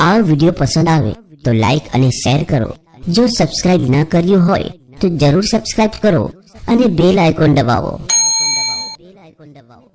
આ વીડિયો પસંદ આવે તો લાઈક અને શેર કરો. જો સબસ્ક્રાઇબ ના કર્યું હોય, તો જરૂર સબસ્ક્રાઇબ કરો અને બેલ આઇકોન દબાવો બેલ આઇકોન દબાવો.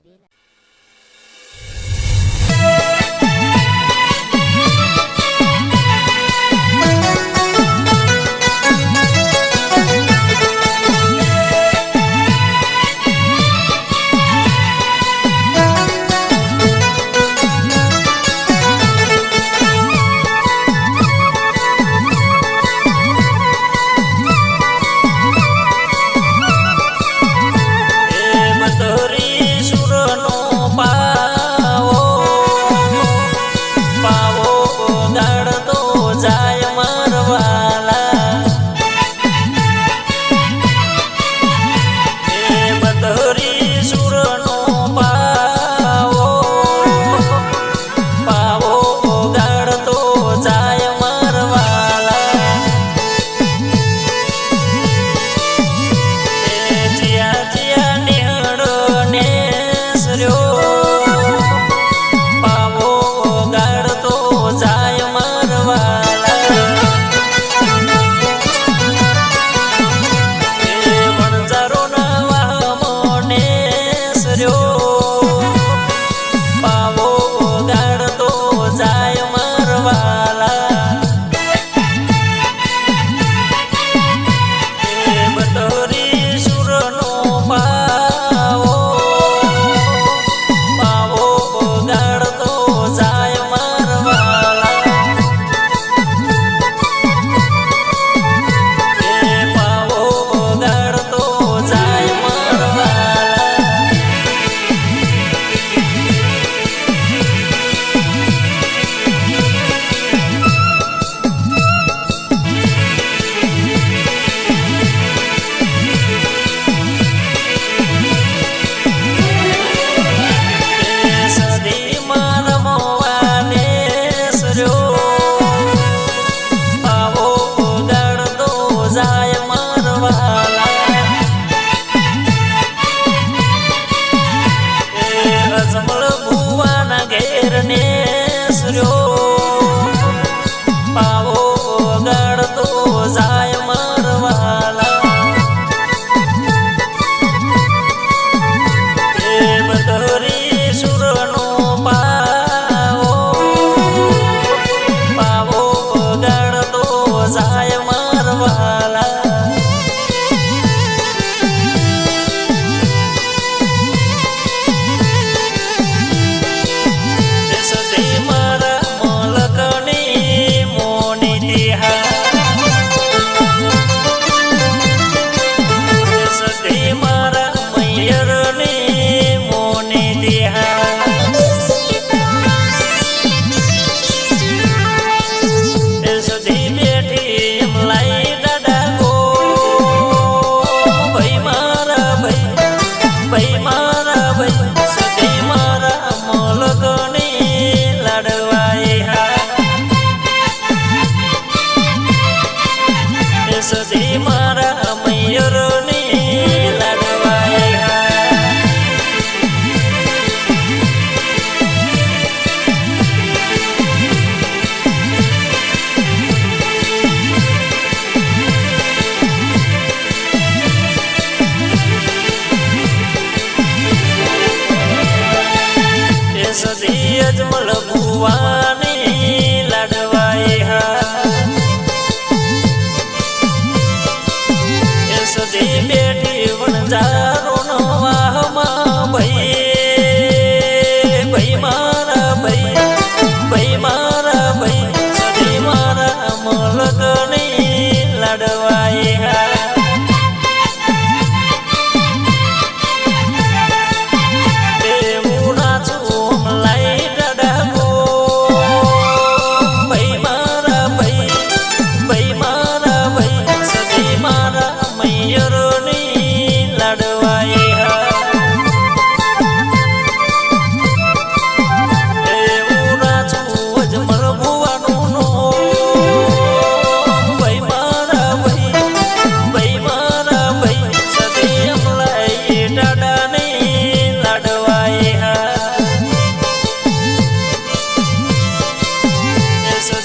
સજે મારા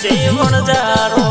જીવન જારો